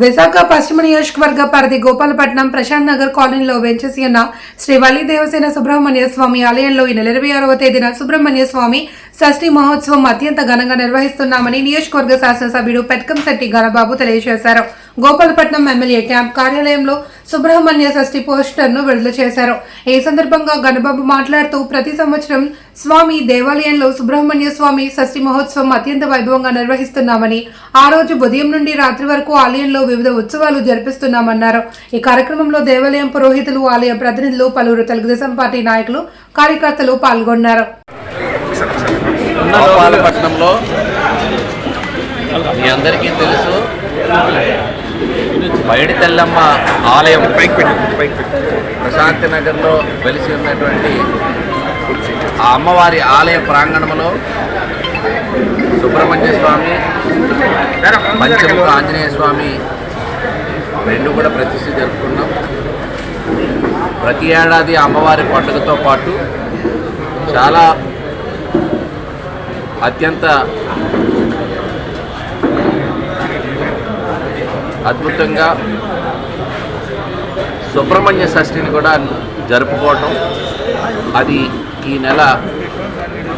విశాఖ పశ్చిమ నియోజకవర్గ పరిధి గోపాలపట్నం ప్రశాంత్ నగర్ కాలనీలో వెంచేసి ఉన్న శ్రీ వల్లి దేవసేన సుబ్రహ్మణ్య స్వామి ఆలయంలో ఈ నెల ఇరవై ఆరవ తేదీన సుబ్రహ్మణ్య స్వామి షష్ఠి మహోత్సవం అత్యంత ఘనంగా నిర్వహిస్తున్నామని నియోజకవర్గ శాసనసభ్యుడు పెట్కంశెట్టి గణబాబు తెలియజేశారు. గోపాలపట్నం ఎమ్మెల్యే క్యాంప్ కార్యాలయంలో సుబ్రహ్మణ్య షష్ఠి పోస్టర్ను విడుదల చేశారు. ఈ సందర్భంగా గణబాబు మాట్లాడుతూ ప్రతి సంవత్సరం స్వామి దేవాలయంలో సుబ్రహ్మణ్య స్వామి షష్ఠి మహోత్సవం అత్యంత వైభవంగా నిర్వహిస్తున్నామని ఆ రోజు ఉదయం నుండి రాత్రి వరకు ఆలయంలో వివిధ ఉత్సవాలు జరిపిస్తున్నామన్నారు. ఈ కార్యక్రమంలో దేవాలయం పురోహితులు ఆలయ ప్రతినిధులు పలువురు తెలుగుదేశం పార్టీ నాయకులు కార్యకర్తలు పాల్గొన్నారు. మీ అందరికీ తెలుసు బయటి తెల్లమ్మ ఆలయం ప్రశాంతి నగర్లో వెలిసి ఉన్నటువంటి ఆ అమ్మవారి ఆలయ ప్రాంగణంలో సుబ్రహ్మణ్య స్వామి పంచముఖ ఆంజనేయ స్వామి రెండు కూడా ప్రతిష్ఠ జరుపుకున్నాం. ప్రతి ఏడాది అమ్మవారి పండుగతో పాటు చాలా అత్యంత అద్భుతంగా సుబ్రహ్మణ్య షష్ఠిని కూడా జరుపుకోవటం. అది ఈ నెల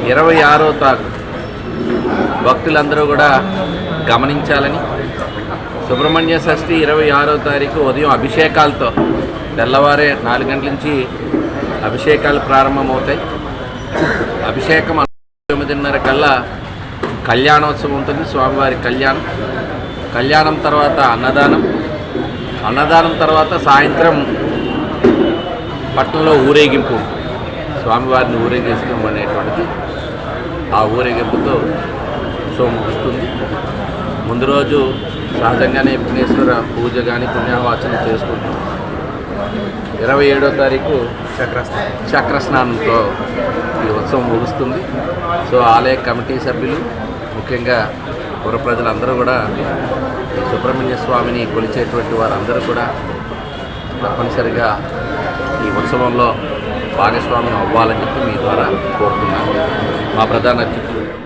ఇరవై ఆరో తారీఖు. భక్తులందరూ కూడా గమనించాలని. సుబ్రహ్మణ్య షష్ఠి ఇరవై ఆరో తారీఖు ఉదయం అభిషేకాలతో తెల్లవారే నాలుగు గంటల నుంచి అభిషేకాలు ప్రారంభమవుతాయి. అభిషేకం తొమ్మిదిన్నర కల్లా కళ్యాణోత్సవం ఉంటుంది. స్వామివారి కళ్యాణం. కళ్యాణం తర్వాత అన్నదానం. అన్నదానం తర్వాత సాయంత్రం పట్టణంలో ఊరేగింపు. స్వామివారిని ఊరేగించడం అనేటువంటిది. ఆ ఊరేగింపుతో ఉత్సవం ముగుస్తుంది. ముందు రోజు సహజంగానే విఘ్నేశ్వర పూజ కానీ పుణ్యవాచన చేసుకుంటాం. ఇరవై ఏడో తారీఖు చక్ర స్నానంతో ఈ ఉత్సవం ముగుస్తుంది. సో ఆలయ కమిటీ సభ్యులు ముఖ్యంగా పుర ప్రజలందరూ కూడా సుబ్రహ్మణ్య స్వామిని కొలిచేటువంటి వారందరూ కూడా తప్పనిసరిగా ఈ ఉత్సవంలో భాగస్వామ్యం అవ్వాలని చెప్పి మీ ద్వారా కోరుతున్నాను. మా ప్రధాన అతిథులు